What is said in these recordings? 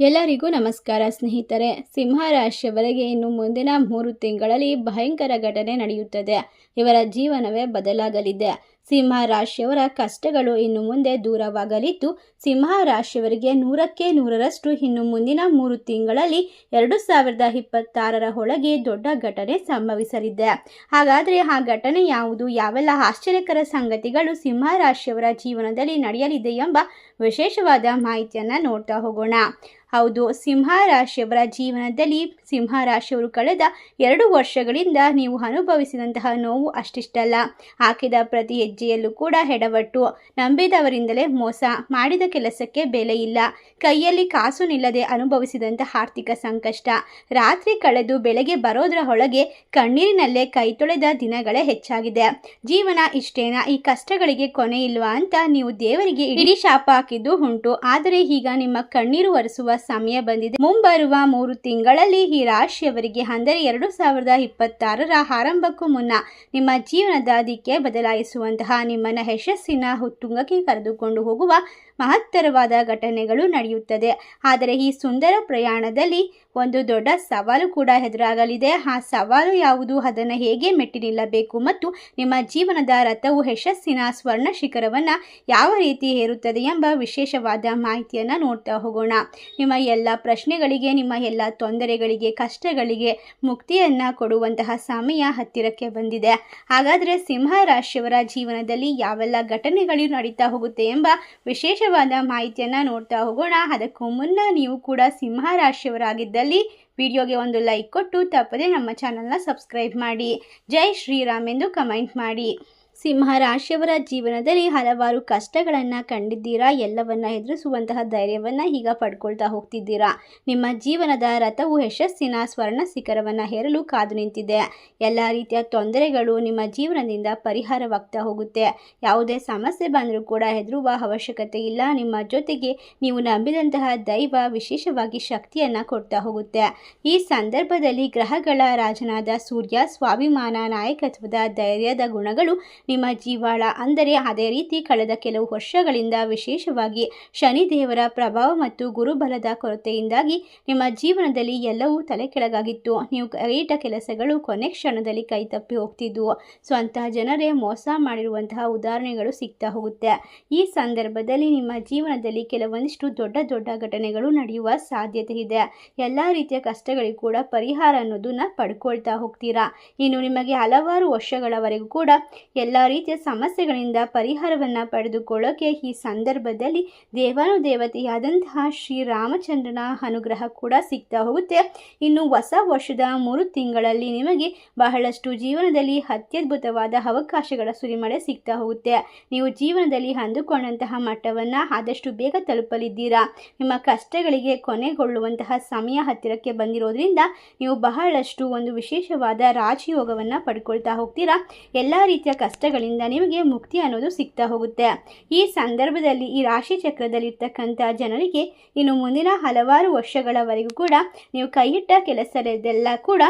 ಎಲ್ಲರಿಗೂ ನಮಸ್ಕಾರ ಸ್ನೇಹಿತರೆ. ಸಿಂಹ ರಾಶಿಯವರೆಗೆ ಇನ್ನು ಮುಂದಿನ ಮೂರು ತಿಂಗಳಲ್ಲಿ ಭಯಂಕರ ಘಟನೆ ನಡೆಯುತ್ತದೆ. ಇವರ ಜೀವನವೇ ಬದಲಾಗಲಿದೆ. ಸಿಂಹ ರಾಶಿಯವರ ಕಷ್ಟಗಳು ಇನ್ನು ಮುಂದೆ ದೂರವಾಗಲಿದ್ದು ಸಿಂಹ ರಾಶಿಯವರಿಗೆ ನೂರಕ್ಕೆ ನೂರರಷ್ಟು ಇನ್ನು ಮುಂದಿನ ಮೂರು ತಿಂಗಳಲ್ಲಿ ಎರಡು ಸಾವಿರದ ಇಪ್ಪತ್ತಾರರ ಒಳಗೆ ದೊಡ್ಡ ಘಟನೆ ಸಂಭವಿಸಲಿದೆ. ಹಾಗಾದರೆ ಆ ಘಟನೆ ಯಾವುದು? ಯಾವೆಲ್ಲ ಆಶ್ಚರ್ಯಕರ ಸಂಗತಿಗಳು ಸಿಂಹ ರಾಶಿಯವರ ಜೀವನದಲ್ಲಿ ನಡೆಯಲಿದೆ ಎಂಬ ವಿಶೇಷವಾದ ಮಾಹಿತಿಯನ್ನು ನೋಡ್ತಾ ಹೋಗೋಣ. ಹೌದು. ಸಿಂಹ ರಾಶಿಯವರ ಜೀವನದಲ್ಲಿ ಸಿಂಹ ರಾಶಿಯವರು ಕಳೆದ ಎರಡು ವರ್ಷಗಳಿಂದ ನೀವು ಅನುಭವಿಸಿದಂತಹ ನೋವು ಅಷ್ಟಿಷ್ಟಲ್ಲ. ಹಾಕಿದ ಪ್ರತಿ ಹೆಜ್ಜೆಯಲ್ಲೂ ಕೂಡ ಹೆಡವಟ್ಟು ನಂಬಿದವರಿಂದಲೇ ಮೋಸ ಮಾಡಿದ ಕೆಲಸಕ್ಕೆ ಬೆಲೆ ಇಲ್ಲ. ಕೈಯಲ್ಲಿ ಕಾಸು ನಿಲ್ಲದೆ ಅನುಭವಿಸಿದಂತಹ ಆರ್ಥಿಕ ಸಂಕಷ್ಟ. ರಾತ್ರಿ ಕಳೆದು ಬೆಳಗ್ಗೆ ಬರೋದರ ಒಳಗೆ ಕಣ್ಣೀರಿನಲ್ಲೇ ಕೈ ತೊಳೆದ ದಿನಗಳೇ ಹೆಚ್ಚಾಗಿದೆ. ಜೀವನ ಇಷ್ಟೇನಾ? ಈ ಕಷ್ಟಗಳಿಗೆ ಕೊನೆ ಇಲ್ವಾ ಅಂತ ನೀವು ದೇವರಿಗೆ ಇಡೀ ಶಾಪ ಹಾಕಿದ್ದು ಉಂಟು. ಆದರೆ ಈಗ ನಿಮ್ಮ ಕಣ್ಣೀರು ಒರೆಸುವ ಸಮಯ ಬಂದಿದೆ. ಮುಂಬರುವ ಮೂರು ತಿಂಗಳಲ್ಲಿ ಈ ರಾಶಿಯವರಿಗೆ ಅಂದರೆ ಎರಡು ಸಾವಿರದ ಇಪ್ಪತ್ತಾರರ ಆರಂಭಕ್ಕೂ ಮುನ್ನ ನಿಮ್ಮ ಜೀವನದ ದಿಕ್ಕೆ ಬದಲಾಯಿಸುವಂತಹ ನಿಮ್ಮನ್ನ ಯಶಸ್ಸಿನ ಹುತ್ತುಂಗಕ್ಕೆ ಕರೆದುಕೊಂಡು ಹೋಗುವ ಮಹತ್ತರವಾದ ಘಟನೆಗಳು ನಡೆಯುತ್ತದೆ. ಆದರೆ ಈ ಸುಂದರ ಪ್ರಯಾಣದಲ್ಲಿ ಒಂದು ದೊಡ್ಡ ಸವಾಲು ಕೂಡ ಎದುರಾಗಲಿದೆ. ಆ ಸವಾಲು ಯಾವುದು? ಅದನ್ನು ಹೇಗೆ ಮೆಟ್ಟಿ ನಿಲ್ಲಬೇಕು? ಮತ್ತು ನಿಮ್ಮ ಜೀವನದ ರಥವು ಯಶಸ್ಸಿನ ಸ್ವರ್ಣ ಶಿಖರವನ್ನು ಯಾವ ರೀತಿ ಏರುತ್ತದೆ ಎಂಬ ವಿಶೇಷವಾದ ಮಾಹಿತಿಯನ್ನು ನೋಡ್ತಾ ಹೋಗೋಣ. ನಿಮ್ಮ ಎಲ್ಲ ಪ್ರಶ್ನೆಗಳಿಗೆ, ನಿಮ್ಮ ಎಲ್ಲ ತೊಂದರೆಗಳಿಗೆ, ಕಷ್ಟಗಳಿಗೆ ಮುಕ್ತಿಯನ್ನು ಕೊಡುವಂತಹ ಸಮಯ ಹತ್ತಿರಕ್ಕೆ ಬಂದಿದೆ. ಹಾಗಾದರೆ ಸಿಂಹ ರಾಶಿಯವರ ಜೀವನದಲ್ಲಿ ಯಾವೆಲ್ಲ ಘಟನೆಗಳು ನಡೀತಾ ಹೋಗುತ್ತೆ ಎಂಬ ವಿಶೇಷವಾದ ಮಾಹಿತಿಯನ್ನು ನೋಡ್ತಾ ಹೋಗೋಣ. ಅದಕ್ಕೂ ಮುನ್ನ ನೀವು ಕೂಡ ಸಿಂಹ ರಾಶಿಯವರಾಗಿದ್ದಲ್ಲಿ ವಿಡಿಯೋಗೆ ಒಂದು ಲೈಕ್ ಕೊಟ್ಟು ತಪ್ಪದೆ ನಮ್ಮ ಚಾನಲ್ನ ಸಬ್ಸ್ಕ್ರೈಬ್ ಮಾಡಿ. ಜೈ ಶ್ರೀರಾಮ್ ಎಂದು ಕಮೆಂಟ್ ಮಾಡಿ. ಸಿಂಹ ರಾಶಿಯವರ ಜೀವನದಲ್ಲಿ ಹಲವಾರು ಕಷ್ಟಗಳನ್ನು ಕಂಡಿದ್ದೀರಾ? ಎಲ್ಲವನ್ನ ಎದುರಿಸುವಂತಹ ಧೈರ್ಯವನ್ನು ಈಗ ಪಡ್ಕೊಳ್ತಾ ಹೋಗ್ತಿದ್ದೀರಾ? ನಿಮ್ಮ ಜೀವನದ ರಥವು ಯಶಸ್ಸಿನ ಸ್ವರ್ಣ ಶಿಖರವನ್ನು ಹೇರಲು ಕಾದು ನಿಂತಿದೆ. ಎಲ್ಲ ರೀತಿಯ ತೊಂದರೆಗಳು ನಿಮ್ಮ ಜೀವನದಿಂದ ಪರಿಹಾರವಾಗ್ತಾ ಹೋಗುತ್ತೆ. ಯಾವುದೇ ಸಮಸ್ಯೆ ಬಂದರೂ ಕೂಡ ಹೆದರುವ ಅವಶ್ಯಕತೆ ಇಲ್ಲ. ನಿಮ್ಮ ಜೊತೆಗೆ ನೀವು ನಂಬಿದಂತಹ ದೈವ ವಿಶೇಷವಾಗಿ ಶಕ್ತಿಯನ್ನು ಕೊಡ್ತಾ ಹೋಗುತ್ತೆ. ಈ ಸಂದರ್ಭದಲ್ಲಿ ಗ್ರಹಗಳ ರಾಜನಾದ ಸೂರ್ಯ, ಸ್ವಾಭಿಮಾನ, ನಾಯಕತ್ವದ ಧೈರ್ಯದ ಗುಣಗಳು ನಿಮ್ಮ ಜೀವಾಳ ಅಂದರೆ ಅದೇ ರೀತಿ ಕಳೆದ ಕೆಲವು ವರ್ಷಗಳಿಂದ ವಿಶೇಷವಾಗಿ ಶನಿದೇವರ ಪ್ರಭಾವ ಮತ್ತು ಗುರುಬಲದ ಕೊರತೆಯಿಂದಾಗಿ ನಿಮ್ಮ ಜೀವನದಲ್ಲಿ ಎಲ್ಲವೂ ತಲೆ ಕೆಳಗಾಗಿತ್ತು ನೀವು ಕೈಟ ಕೆಲಸಗಳು ಕೊನೆ ಕ್ಷಣದಲ್ಲಿ ಕೈ ತಪ್ಪಿ ಹೋಗ್ತಿದ್ವು. ಜನರೇ ಮೋಸ ಮಾಡಿರುವಂತಹ ಉದಾಹರಣೆಗಳು ಸಿಗ್ತಾ ಹೋಗುತ್ತೆ. ಈ ಸಂದರ್ಭದಲ್ಲಿ ನಿಮ್ಮ ಜೀವನದಲ್ಲಿ ಕೆಲವೊಂದಿಷ್ಟು ದೊಡ್ಡ ದೊಡ್ಡ ಘಟನೆಗಳು ನಡೆಯುವ ಸಾಧ್ಯತೆ ಇದೆ. ಎಲ್ಲ ರೀತಿಯ ಕಷ್ಟಗಳಿಗೂ ಕೂಡ ಪರಿಹಾರ ಅನ್ನೋದನ್ನ ಪಡ್ಕೊಳ್ತಾ ಹೋಗ್ತೀರಾ. ಇನ್ನು ನಿಮಗೆ ಹಲವಾರು ವರ್ಷಗಳವರೆಗೂ ಕೂಡ ಎಲ್ಲ ರೀತಿಯ ಸಮಸ್ಯೆಗಳಿಂದ ಪರಿಹಾರವನ್ನು ಪಡೆದುಕೊಳ್ಳೋಕೆ ಈ ಸಂದರ್ಭದಲ್ಲಿ ದೇವಾನುದೇವತೆಯಾದಂತಹ ಶ್ರೀರಾಮಚಂದ್ರನ ಅನುಗ್ರಹ ಕೂಡ ಸಿಗ್ತಾ ಹೋಗುತ್ತೆ. ಇನ್ನು ಹೊಸ ವರ್ಷದ ಮೂರು ತಿಂಗಳಲ್ಲಿ ನಿಮಗೆ ಬಹಳಷ್ಟು ಜೀವನದಲ್ಲಿ ಅತ್ಯದ್ಭುತವಾದ ಅವಕಾಶಗಳ ಸುರಿಮಳೆ ಸಿಗ್ತಾ ಹೋಗುತ್ತೆ. ನೀವು ಜೀವನದಲ್ಲಿ ಅಂದುಕೊಂಡಂತಹ ಮಟ್ಟವನ್ನು ಆದಷ್ಟು ಬೇಗ ತಲುಪಲಿದ್ದೀರಾ? ನಿಮ್ಮ ಕಷ್ಟಗಳಿಗೆ ಕೊನೆಗೊಳ್ಳುವಂತಹ ಸಮಯ ಹತ್ತಿರಕ್ಕೆ ಬಂದಿರೋದ್ರಿಂದ ನೀವು ಬಹಳಷ್ಟು ಒಂದು ವಿಶೇಷವಾದ ರಾಜಯೋಗವನ್ನು ಪಡ್ಕೊಳ್ತಾ ಹೋಗ್ತೀರಾ? ಎಲ್ಲ ರೀತಿಯ ಕಷ್ಟಗಳಿಂದ ನಿಮಗೆ ಮುಕ್ತಿ ಅನ್ನೋದು ಸಿಗ್ತಾ ಹೋಗುತ್ತೆ. ಈ ಸಂದರ್ಭದಲ್ಲಿ, ಈ ರಾಶಿ ಚಕ್ರದಲ್ಲಿರ್ತಕ್ಕಂಥ ಜನರಿಗೆ ಇನ್ನು ಮುಂದಿನ ಹಲವಾರು ವರ್ಷಗಳವರೆಗೂ ಕೂಡ ನೀವು ಕೈಯಿಟ್ಟ ಕೆಲಸದೆಲ್ಲ ಕೂಡ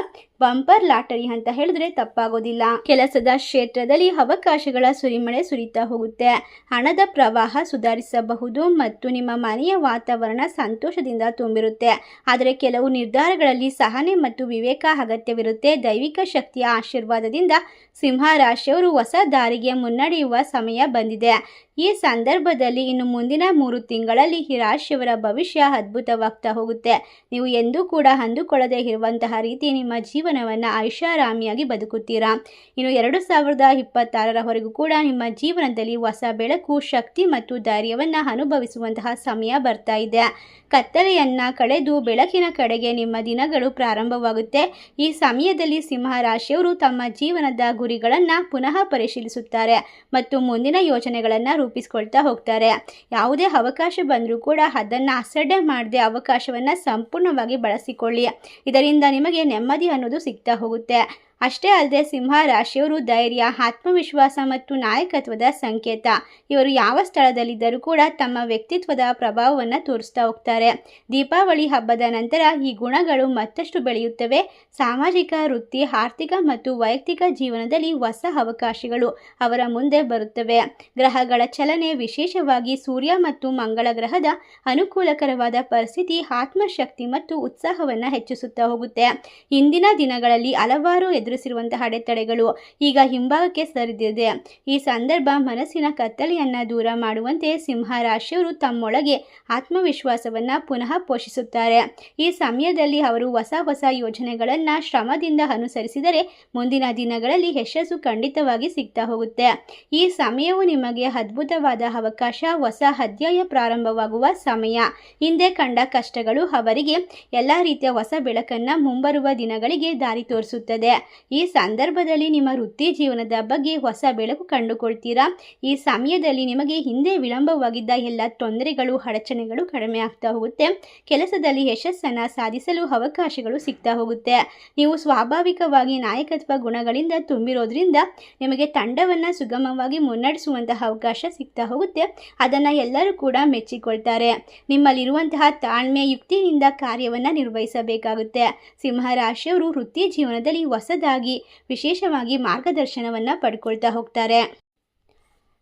ಬಂಪರ್ ಲಾಟರಿ ಅಂತ ಹೇಳಿದ್ರೆ ತಪ್ಪಾಗೋದಿಲ್ಲ. ಕೆಲಸದ ಕ್ಷೇತ್ರದಲ್ಲಿ ಅವಕಾಶಗಳ ಸುರಿಮಳೆ ಸುರಿತಾ ಹೋಗುತ್ತೆ. ಹಣದ ಪ್ರವಾಹ ಸುಧಾರಿಸಬಹುದು ಮತ್ತು ನಿಮ್ಮ ಮನೆಯ ವಾತಾವರಣ ಸಂತೋಷದಿಂದ ತುಂಬಿರುತ್ತೆ. ಆದರೆ ಕೆಲವು ನಿರ್ಧಾರಗಳಲ್ಲಿ ಸಹನೆ ಮತ್ತು ವಿವೇಕ ಅಗತ್ಯವಿರುತ್ತೆ. ದೈವಿಕ ಶಕ್ತಿಯ ಆಶೀರ್ವಾದದಿಂದ ಸಿಂಹ ರಾಶಿಯವರು ಹೊಸ ದಾರಿಗೆ ಮುನ್ನಡೆಯುವ ಸಮಯ ಬಂದಿದೆ. ಈ ಸಂದರ್ಭದಲ್ಲಿ ಇನ್ನು ಮುಂದಿನ ಮೂರು ತಿಂಗಳಲ್ಲಿ ಈ ರಾಶಿಯವರ ಭವಿಷ್ಯ ಅದ್ಭುತವಾಗ್ತಾ ಹೋಗುತ್ತೆ. ನೀವು ಎಂದೂ ಕೂಡ ಅಂದುಕೊಳ್ಳದೆ ಇರುವಂತಹ ರೀತಿ ನಿಮ್ಮ ಜೀವನವನ್ನು ಐಷಾರಾಮಿಯಾಗಿ ಬದುಕುತ್ತೀರಾ? ಇನ್ನು ಎರಡು ಸಾವಿರದ ಇಪ್ಪತ್ತಾರರವರೆಗೂ ಕೂಡ ನಿಮ್ಮ ಜೀವನದಲ್ಲಿ ಹೊಸ ಬೆಳಕು, ಶಕ್ತಿ ಮತ್ತು ಧೈರ್ಯವನ್ನು ಅನುಭವಿಸುವಂತಹ ಸಮಯ ಬರ್ತಾ ಇದೆ. ಕತ್ತಲೆಯನ್ನು ಕಳೆದು ಬೆಳಕಿನ ಕಡೆಗೆ ನಿಮ್ಮ ದಿನಗಳು ಪ್ರಾರಂಭವಾಗುತ್ತೆ. ಈ ಸಮಯದಲ್ಲಿ ಸಿಂಹ ರಾಶಿಯವರು ತಮ್ಮ ಜೀವನದ ಗುರಿಗಳನ್ನು ಪುನಃ ಪರಿಶೀಲಿಸುತ್ತಾರೆ ಮತ್ತು ಮುಂದಿನ ಯೋಜನೆಗಳನ್ನು ರೂಪಿಸ್ಕೊಳ್ತಾ ಹೋಗ್ತಾರೆ. ಯಾವುದೇ ಅವಕಾಶ ಬಂದರೂ ಕೂಡ ಅದನ್ನು ಅಸಡ್ಡೆ ಮಾಡದೆ ಅವಕಾಶವನ್ನು ಸಂಪೂರ್ಣವಾಗಿ ಬಳಸಿಕೊಳ್ಳಿ. ಇದರಿಂದ ನಿಮಗೆ ನೆಮ್ಮದಿ ಅನ್ನೋದು ಸಿಗ್ತಾ ಹೋಗುತ್ತೆ. ಅಷ್ಟೇ ಅಲ್ಲದೆ ಸಿಂಹ ರಾಶಿಯವರು ಧೈರ್ಯ, ಆತ್ಮವಿಶ್ವಾಸ ಮತ್ತು ನಾಯಕತ್ವದ ಸಂಕೇತ. ಇವರು ಯಾವ ಸ್ಥಳದಲ್ಲಿದ್ದರೂ ಕೂಡ ತಮ್ಮ ವ್ಯಕ್ತಿತ್ವದ ಪ್ರಭಾವವನ್ನು ತೋರಿಸ್ತಾ ಹೋಗ್ತಾರೆ. ದೀಪಾವಳಿ ಹಬ್ಬದ ನಂತರ ಈ ಗುಣಗಳು ಮತ್ತಷ್ಟು ಬೆಳೆಯುತ್ತವೆ. ಸಾಮಾಜಿಕ, ವೃತ್ತಿ, ಆರ್ಥಿಕ ಮತ್ತು ವೈಯಕ್ತಿಕ ಜೀವನದಲ್ಲಿ ಹೊಸ ಅವಕಾಶಗಳು ಅವರ ಮುಂದೆ ಬರುತ್ತವೆ. ಗ್ರಹಗಳ ಚಲನೆ ವಿಶೇಷವಾಗಿ ಸೂರ್ಯ ಮತ್ತು ಮಂಗಳ ಗ್ರಹದ ಅನುಕೂಲಕರವಾದ ಪರಿಸ್ಥಿತಿ, ಆತ್ಮಶಕ್ತಿ ಮತ್ತು ಉತ್ಸಾಹವನ್ನು ಹೆಚ್ಚಿಸುತ್ತಾ ಹೋಗುತ್ತೆ. ಇಂದಿನ ದಿನಗಳಲ್ಲಿ ಹಲವಾರು ಎದುರಿಸಿರುವಂತಹ ಅಡೆತಡೆಗಳು ಈಗ ಹಿಂಭಾಗಕ್ಕೆ ಸರಿದಿದೆ. ಈ ಸಂದರ್ಭ ಮನಸ್ಸಿನ ಕತ್ತಲೆಯನ್ನು ದೂರ ಮಾಡುವಂತೆ ಸಿಂಹ ರಾಶಿಯವರು ತಮ್ಮೊಳಗೆ ಆತ್ಮವಿಶ್ವಾಸವನ್ನು ಪುನಃ ಪೋಷಿಸುತ್ತಾರೆ. ಈ ಸಮಯದಲ್ಲಿ ಅವರು ಹೊಸ ಹೊಸ ಯೋಜನೆಗಳನ್ನು ಶ್ರಮದಿಂದ ಅನುಸರಿಸಿದರೆ ಮುಂದಿನ ದಿನಗಳಲ್ಲಿ ಯಶಸ್ಸು ಖಂಡಿತವಾಗಿ ಸಿಗ್ತಾ ಹೋಗುತ್ತೆ. ಈ ಸಮಯವು ನಿಮಗೆ ಅದ್ಭುತವಾದ ಅವಕಾಶ, ಹೊಸ ಅಧ್ಯಾಯ ಪ್ರಾರಂಭವಾಗುವ ಸಮಯ. ಹಿಂದೆ ಕಂಡ ಕಷ್ಟಗಳು ಅವರಿಗೆ ಎಲ್ಲ ರೀತಿಯ ಹೊಸ ಬೆಳಕನ್ನು ಮುಂಬರುವ ದಿನಗಳಿಗೆ ದಾರಿ ತೋರಿಸುತ್ತದೆ. ಈ ಸಂದರ್ಭದಲ್ಲಿ ನಿಮ್ಮ ವೃತ್ತಿ ಜೀವನದ ಬಗ್ಗೆ ಹೊಸ ಬೆಳಕು ಕಂಡುಕೊಳ್ತೀರಾ? ಈ ಸಮಯದಲ್ಲಿ ನಿಮಗೆ ಹಿಂದೆ ವಿಳಂಬವಾಗಿದ್ದ ಎಲ್ಲ ತೊಂದರೆಗಳು, ಅಡಚಣೆಗಳು ಕಡಿಮೆ ಆಗ್ತಾ ಹೋಗುತ್ತೆ. ಕೆಲಸದಲ್ಲಿ ಯಶಸ್ಸನ್ನು ಸಾಧಿಸಲು ಅವಕಾಶಗಳು ಸಿಗ್ತಾ ಹೋಗುತ್ತೆ. ನೀವು ಸ್ವಾಭಾವಿಕವಾಗಿ ನಾಯಕತ್ವ ಗುಣಗಳಿಂದ ತುಂಬಿರೋದ್ರಿಂದ ನಿಮಗೆ ತಂಡವನ್ನು ಸುಗಮವಾಗಿ ಮುನ್ನಡೆಸುವಂತಹ ಅವಕಾಶ ಸಿಗ್ತಾ ಹೋಗುತ್ತೆ. ಅದನ್ನು ಎಲ್ಲರೂ ಕೂಡ ಮೆಚ್ಚಿಕೊಳ್ತಾರೆ. ನಿಮ್ಮಲ್ಲಿರುವಂತಹ ತಾಳ್ಮೆ ಯುಕ್ತಿಯಿಂದ ಕಾರ್ಯವನ್ನು ನಿರ್ವಹಿಸಬೇಕಾಗುತ್ತೆ. ಸಿಂಹರಾಶಿಯವರು ವೃತ್ತಿ ಜೀವನದಲ್ಲಿ ಹೊಸದಾಗಿ ವಿಶೇಷವಾಗಿ ಮಾರ್ಗದರ್ಶನವನ್ನು ಪಡ್ಕೊಳ್ತಾ ಹೋಗ್ತಾರೆ.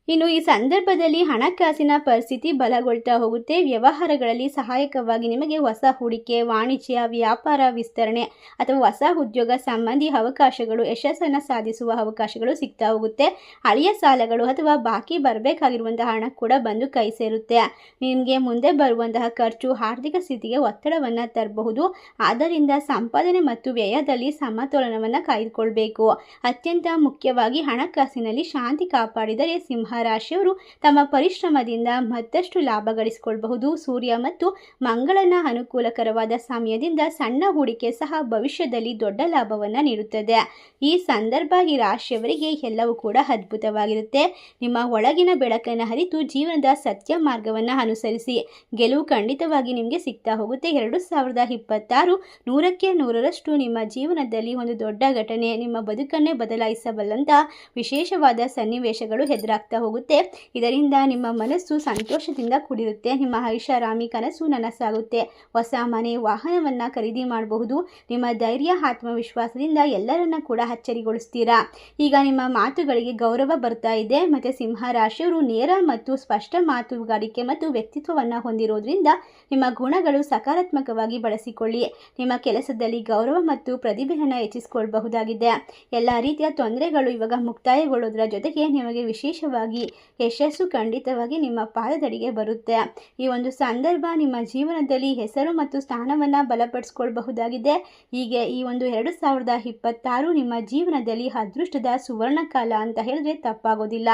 ಇನ್ನು ಈ ಸಂದರ್ಭದಲ್ಲಿ ಹಣಕಾಸಿನ ಪರಿಸ್ಥಿತಿ ಬಲಗೊಳ್ತಾ ಹೋಗುತ್ತೆ. ವ್ಯವಹಾರಗಳಲ್ಲಿ ಸಹಾಯಕವಾಗಿ ನಿಮಗೆ ಹೊಸ ಹೂಡಿಕೆ, ವಾಣಿಜ್ಯ, ವ್ಯಾಪಾರ ವಿಸ್ತರಣೆ ಅಥವಾ ಹೊಸ ಉದ್ಯೋಗ ಸಂಬಂಧಿ ಅವಕಾಶಗಳು, ಯಶಸ್ಸನ್ನು ಸಾಧಿಸುವ ಅವಕಾಶಗಳು ಸಿಗ್ತಾ ಹೋಗುತ್ತೆ. ಹಳೆಯ ಸಾಲಗಳು ಅಥವಾ ಬಾಕಿ ಬರಬೇಕಾಗಿರುವಂತಹ ಹಣ ಕೂಡ ಬಂದು ಕೈ ಸೇರುತ್ತೆ. ನಿಮಗೆ ಮುಂದೆ ಬರುವಂತಹ ಖರ್ಚು ಆರ್ಥಿಕ ಸ್ಥಿತಿಗೆ ಒತ್ತಡವನ್ನು ತರಬಹುದು. ಆದ್ದರಿಂದ ಸಂಪಾದನೆ ಮತ್ತು ವ್ಯಯದಲ್ಲಿ ಸಮತೋಲನವನ್ನು ಕಾಯ್ದುಕೊಳ್ಬೇಕು. ಅತ್ಯಂತ ಮುಖ್ಯವಾಗಿ ಹಣಕಾಸಿನಲ್ಲಿ ಶಾಂತಿ ಕಾಪಾಡಿದರೆ ಸಿಂಹ ರಾಶಿಯವರು ತಮ್ಮ ಪರಿಶ್ರಮದಿಂದ ಮತ್ತಷ್ಟು ಲಾಭ ಗಳಿಸಿಕೊಳ್ಳಬಹುದು ಸೂರ್ಯ ಮತ್ತು ಮಂಗಳನ ಅನುಕೂಲಕರವಾದ ಸಮಯದಿಂದ ಸಣ್ಣ ಹೂಡಿಕೆ ಸಹ ಭವಿಷ್ಯದಲ್ಲಿ ದೊಡ್ಡ ಲಾಭವನ್ನು ನೀಡುತ್ತದೆ. ಈ ಸಂದರ್ಭ ಈ ರಾಶಿಯವರಿಗೆ ಎಲ್ಲವೂ ಕೂಡ ಅದ್ಭುತವಾಗಿರುತ್ತೆ. ನಿಮ್ಮ ಒಳಗಿನ ಬೆಳಕನ್ನು ಹರಿತು ಜೀವನದ ಸತ್ಯ ಮಾರ್ಗವನ್ನು ಅನುಸರಿಸಿ. ಗೆಲುವು ಖಂಡಿತವಾಗಿ ನಿಮಗೆ ಸಿಗ್ತಾ ಹೋಗುತ್ತೆ. ಎರಡು ಸಾವಿರದ ಇಪ್ಪತ್ತಾರು ನೂರಕ್ಕೆ ನೂರರಷ್ಟು ನಿಮ್ಮ ಜೀವನದಲ್ಲಿ ಒಂದು ದೊಡ್ಡ ಘಟನೆ, ನಿಮ್ಮ ಬದುಕನ್ನೇ ಬದಲಾಯಿಸಬಲ್ಲಂತ ವಿಶೇಷವಾದ ಸನ್ನಿವೇಶಗಳು ಎದುರಾಗ್ತಾ ಹೋಗುತ್ತೆ. ಇದರಿಂದ ನಿಮ್ಮ ಮನಸ್ಸು ಸಂತೋಷದಿಂದ ಕೂಡಿರುತ್ತೆ. ನಿಮ್ಮ ಐಷಾರಾಮಿ ಕನಸು ನನಸಾಗುತ್ತೆ. ಹೊಸ ಮನೆ, ವಾಹನವನ್ನು ಖರೀದಿ ಮಾಡಬಹುದು. ನಿಮ್ಮ ಧೈರ್ಯ, ಆತ್ಮವಿಶ್ವಾಸದಿಂದ ಎಲ್ಲರನ್ನ ಕೂಡ ಅಚ್ಚರಿಗೊಳಿಸ್ತೀರಾ? ಈಗ ನಿಮ್ಮ ಮಾತುಗಳಿಗೆ ಗೌರವ ಬರ್ತಾ ಇದೆ. ಮತ್ತು ಸಿಂಹ ರಾಶಿಯವರು ನೇರ ಮತ್ತು ಸ್ಪಷ್ಟ ಮಾತುಗಾರಿಕೆ ಮತ್ತು ವ್ಯಕ್ತಿತ್ವವನ್ನು ಹೊಂದಿರೋದ್ರಿಂದ ನಿಮ್ಮ ಗುಣಗಳು ಸಕಾರಾತ್ಮಕವಾಗಿ ಬಳಸಿಕೊಳ್ಳಿ. ನಿಮ್ಮ ಕೆಲಸದಲ್ಲಿ ಗೌರವ ಮತ್ತು ಪ್ರತಿಭೆಯನ್ನು ಹೆಚ್ಚಿಸಿಕೊಳ್ಳಬಹುದಾಗಿದೆ ಎಲ್ಲ ರೀತಿಯ ತೊಂದರೆಗಳು ಇವಾಗ ಮುಕ್ತಾಯಗೊಳ್ಳೋದ್ರ ಜೊತೆಗೆ ನಿಮಗೆ ವಿಶೇಷವಾಗಿ ಯಶಸ್ಸು ಖಂಡಿತವಾಗಿ ನಿಮ್ಮ ಪಾದದಡಿಗೆ ಬರುತ್ತೆ. ಈ ಒಂದು ಸಂದರ್ಭ ನಿಮ್ಮ ಜೀವನದಲ್ಲಿ ಹೆಸರು ಮತ್ತು ಸ್ಥಾನವನ್ನು ಬಲಪಡಿಸ್ಕೊಳ್ಬಹುದಾಗಿದೆ. ಹೀಗೆ ಈ ಒಂದು ಎರಡು ಸಾವಿರದ ಇಪ್ಪತ್ತಾರು ನಿಮ್ಮ ಜೀವನದಲ್ಲಿ ಅದೃಷ್ಟದ ಸುವರ್ಣ ಕಾಲ ಅಂತ ಹೇಳಿದ್ರೆ ತಪ್ಪಾಗೋದಿಲ್ಲ.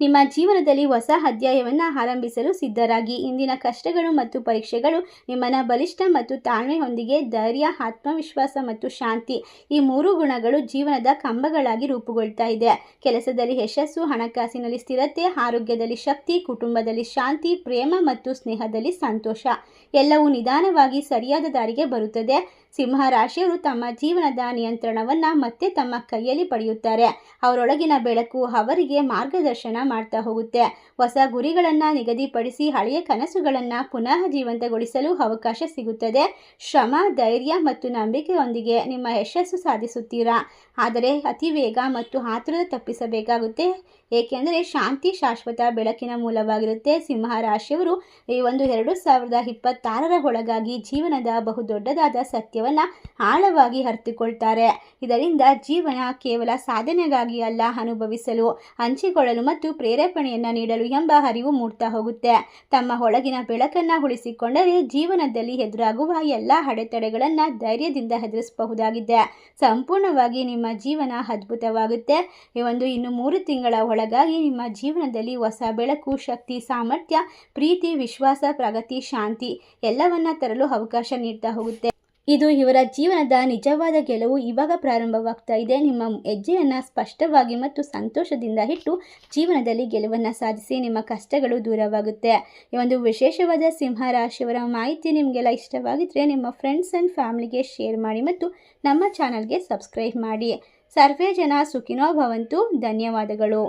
ನಿಮ್ಮ ಜೀವನದಲ್ಲಿ ಹೊಸ ಅಧ್ಯಾಯವನ್ನು ಆರಂಭಿಸಲು ಸಿದ್ಧರಾಗಿ. ಇಂದಿನ ಕಷ್ಟಗಳು ಮತ್ತು ಪರೀಕ್ಷೆಗಳು ನಿಮ್ಮನ್ನು ಬಲಿಷ್ಠ ಮತ್ತು ತಾಳ್ಮೆಯೊಂದಿಗೆ ಧೈರ್ಯ, ಆತ್ಮವಿಶ್ವಾಸ ಮತ್ತು ಶಾಂತಿ ಈ ಮೂರು ಗುಣಗಳು ಜೀವನದ ಕಂಬಗಳಾಗಿ ರೂಪುಗೊಳ್ತಾ ಇದೆ. ಕೆಲಸದಲ್ಲಿ ಯಶಸ್ಸು, ಹಣಕಾಸಿನಲ್ಲಿ ಸ್ಥಿರತೆ, ಆರೋಗ್ಯದಲ್ಲಿ ಶಕ್ತಿ, ಕುಟುಂಬದಲ್ಲಿ ಶಾಂತಿ, ಪ್ರೇಮ ಮತ್ತು ಸ್ನೇಹದಲ್ಲಿ ಸಂತೋಷ. ಎಲ್ಲವೂ ನಿಧಾನವಾಗಿ ಸರಿಯಾದ ದಾರಿಗೆ ಬರುತ್ತದೆ. ಸಿಂಹ ರಾಶಿಯವರು ತಮ್ಮ ಜೀವನದ ನಿಯಂತ್ರಣವನ್ನು ಮತ್ತೆ ತಮ್ಮ ಕೈಯಲ್ಲಿ ಪಡೆಯುತ್ತಾರೆ. ಅವರೊಳಗಿನ ಬೆಳಕು ಅವರಿಗೆ ಮಾರ್ಗದರ್ಶನ ಮಾಡ್ತಾ ಹೋಗುತ್ತೆ. ಹೊಸ ಗುರಿಗಳನ್ನು ನಿಗದಿಪಡಿಸಿ ಹಳೆಯ ಕನಸುಗಳನ್ನು ಪುನಃ ಜೀವಂತಗೊಳಿಸಲು ಅವಕಾಶ ಸಿಗುತ್ತದೆ. ಶ್ರಮ, ಧೈರ್ಯ ಮತ್ತು ನಂಬಿಕೆಯೊಂದಿಗೆ ನಿಮ್ಮ ಯಶಸ್ಸು ಸಾಧಿಸುತ್ತೀರಾ? ಆದರೆ ಅತಿ ವೇಗ ಮತ್ತು ಆತುರದ ತಪ್ಪಿಸಬೇಕಾಗುತ್ತೆ. ಏಕೆಂದರೆ ಶಾಂತಿ ಶಾಶ್ವತ ಬೆಳಕಿನ ಮೂಲವಾಗಿರುತ್ತೆ. ಸಿಂಹ ರಾಶಿಯವರು ಈ ಒಂದು ಎರಡು ಸಾವಿರದ ಇಪ್ಪತ್ತಾರರ ಒಳಗಾಗಿ ಜೀವನದ ಬಹುದೊಡ್ಡದಾದ ಸತ್ಯವನ್ನು ಆಳವಾಗಿ ಅರಿತುಕೊಳ್ತಾರೆ. ಇದರಿಂದ ಜೀವನ ಕೇವಲ ಸಾಧನೆಗಾಗಿ ಅಲ್ಲ, ಅನುಭವಿಸಲು, ಹಂಚಿಕೊಳ್ಳಲು ಮತ್ತು ಪ್ರೇರೇಪಣೆಯನ್ನು ನೀಡಲು ಎಂಬ ಅರಿವು ಮೂಡ್ತಾ ಹೋಗುತ್ತೆ. ತಮ್ಮ ಒಳಗಿನ ಬೆಳಕನ್ನು ಉಳಿಸಿಕೊಂಡರೆ ಜೀವನದಲ್ಲಿ ಎದುರಾಗುವ ಎಲ್ಲ ಅಡೆತಡೆಗಳನ್ನು ಧೈರ್ಯದಿಂದ ಎದುರಿಸಬಹುದಾಗಿದೆ. ಸಂಪೂರ್ಣವಾಗಿ ನಿಮ್ಮ ಜೀವನ ಅದ್ಭುತವಾಗುತ್ತೆ. ಈ ಒಂದು ಇನ್ನು ಮೂರು ತಿಂಗಳ ಒಳಗಾಗಿ ನಿಮ್ಮ ಜೀವನದಲ್ಲಿ ಹೊಸ ಬೆಳಕು, ಶಕ್ತಿ, ಸಾಮರ್ಥ್ಯ, ಪ್ರೀತಿ, ವಿಶ್ವಾಸ, ಪ್ರಗತಿ, ಶಾಂತಿ ಎಲ್ಲವನ್ನ ತರಲು ಅವಕಾಶ ನೀಡ್ತಾ ಹೋಗುತ್ತೆ. ಇದು ಇವರ ಜೀವನದ ನಿಜವಾದ ಗೆಲುವು ಇವಾಗ ಪ್ರಾರಂಭವಾಗ್ತಾ ಇದೆ. ನಿಮ್ಮ ಹೆಜ್ಜೆಯನ್ನು ಸ್ಪಷ್ಟವಾಗಿ ಮತ್ತು ಸಂತೋಷದಿಂದ ಇಟ್ಟು ಜೀವನದಲ್ಲಿ ಗೆಲುವನ್ನು ಸಾಧಿಸಿ ನಿಮ್ಮ ಕಷ್ಟಗಳು ದೂರವಾಗುತ್ತೆ. ಈ ಒಂದು ವಿಶೇಷವಾದ ಸಿಂಹ ರಾಶಿಯವರ ಮಾಹಿತಿ ನಿಮಗೆಲ್ಲ ಇಷ್ಟವಾಗಿದ್ದರೆ ನಿಮ್ಮ ಫ್ರೆಂಡ್ಸ್ ಆ್ಯಂಡ್ ಫ್ಯಾಮಿಲಿಗೆ ಶೇರ್ ಮಾಡಿ ಮತ್ತು ನಮ್ಮ ಚಾನಲ್ಗೆ ಸಬ್ಸ್ಕ್ರೈಬ್ ಮಾಡಿ. ಸರ್ವೇ ಜನ ಸುಖಿನೋ ಭವಂತು. ಧನ್ಯವಾದಗಳು.